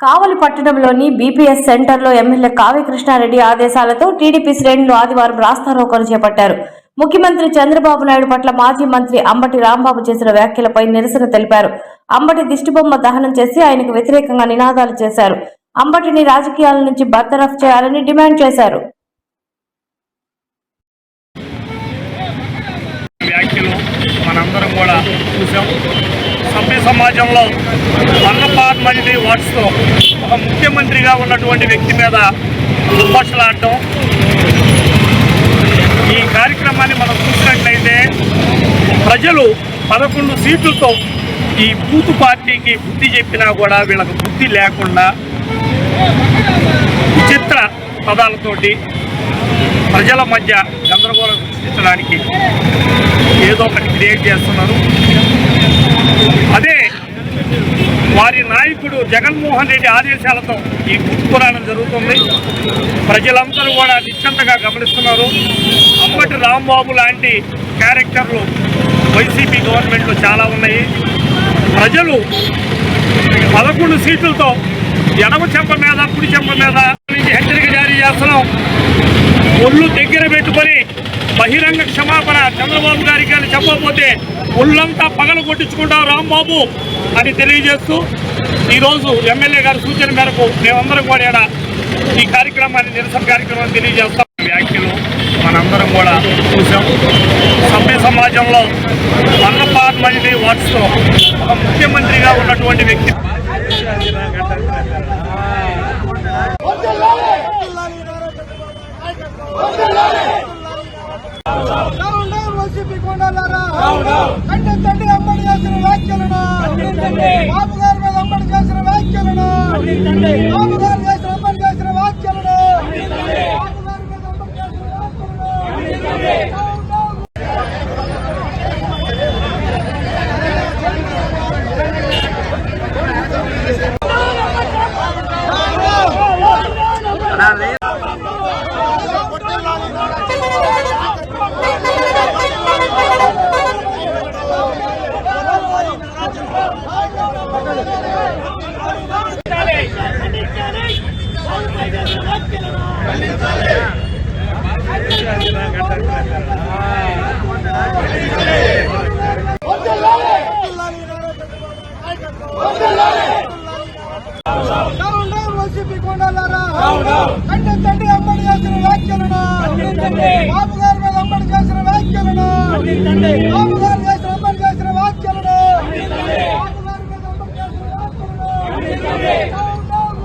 కావలి పట్టణంలోని బీపీఎస్ సెంటర్లో ఎమ్మెల్యే కావ్య కృష్ణారెడ్డి ఆదేశాలతో టీడీపీ శ్రేణులు ఆదివారం రాస్తారోకరు చేపట్టారు. ముఖ్యమంత్రి చంద్రబాబు నాయుడు పట్ల మాజీ మంత్రి అంబటి రాంబాబు చేసిన వ్యాఖ్యలపై నిరసన తెలిపారు. అంబటి దిష్టిబొమ్మ దహనం చేసి ఆయనకు వ్యతిరేకంగా నినాదాలు చేశారు. అంబటిని రాజకీయాల నుంచి బర్తరఫ్ చేయాలని డిమాండ్ చేశారు. మనందరం కూడా చూసాం. సభ్య సమాజంలో మంది వాట్స్తో ఒక ముఖ్యమంత్రిగా ఉన్నటువంటి వ్యక్తి మీద దుర్భాషలాడటం ఈ కార్యక్రమాన్ని మనం చూసినట్లయితే ప్రజలు పదకొండు సీట్లతో ఈ బూత్ పార్టీకి బుద్ధి చెప్పినా కూడా వీళ్ళకి బుద్ధి లేకుండా విచిత్ర పదాలతోటి ప్రజల మధ్య గందరగోళం సృష్టించడానికి ఏదో ఒకటి క్రియేట్ చేస్తున్నారు. అదే వారి నాయకుడు జగన్మోహన్ రెడ్డి ఆదేశాలతో ఈ పురాణం జరుగుతుంది. ప్రజలందరూ కూడా నిశ్చంతగా గమనిస్తున్నారు. అప్పటి రాంబాబు లాంటి క్యారెక్టర్లు వైసీపీ గవర్నమెంట్లో చాలా ఉన్నాయి. ప్రజలు పదకొండు సీట్లతో ఎడమ చెంప మీద కుడి చెంప మీద నుంచి హెచ్చరిక జారీ చేస్తున్నాం. ఒళ్ళు దగ్గర పెట్టుకొని బహిరంగ క్షమాపణ చంద్రబాబు గారికి అని చెప్పకపోతే ఒళ్ళంతా పగలు కొట్టించుకుంటాం రాంబాబు అని తెలియజేస్తూ ఈరోజు ఎమ్మెల్యే గారి సూచన మేరకు మేమందరం కూడా ఈ కార్యక్రమాన్ని నిరసన కార్యక్రమాన్ని తెలియజేస్తాం. వ్యాఖ్యలు మనందరం కూడా చూసాం. సభ్య సమాజంలో మంది వాట్స్తో ఒక ముఖ్యమంత్రిగా ఉన్నటువంటి వ్యక్తి డౌన్ డౌన్ వైసీపీ కొండాలారా ఖండించండి అమ్మడి చేసిన వ్యాఖ్యలను. బాబు గారి మీద అమ్మడి చేసిన వ్యాఖ్యలను. బాబు గారు చేసిన అమ్మడి చేసిన వ్యాఖ్యలను బాబు గారి మీద అమ్మడి చేసిన వ్యాఖ్యలను down down down down YCP కొండాలారా ఖండించండి అమ్మడి చేసిన వ్యాఖ్యలను? బాబు గారి మీద అమ్మడి చేసిన వ్యాఖ్యలను? బాబు గారు చేసిన అమ్మడి చేసిన వ్యాఖ్యలను బాబు గారి మీద అమ్మడి చేసిన వ్యాఖ్యలను down down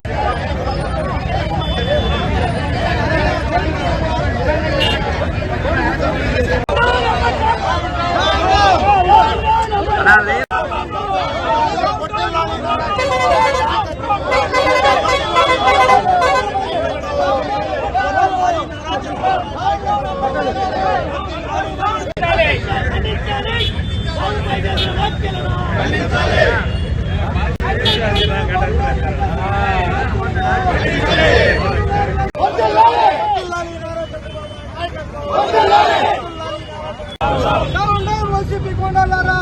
down down YCP కొండాలారా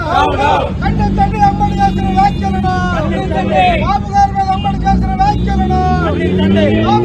ఖండించండి అమ్మడి చేసిన వ్యాఖ్యలను బాబు గారి మీద అమ్మడి చేసిన వ్యాఖ్యలను బాబు గారు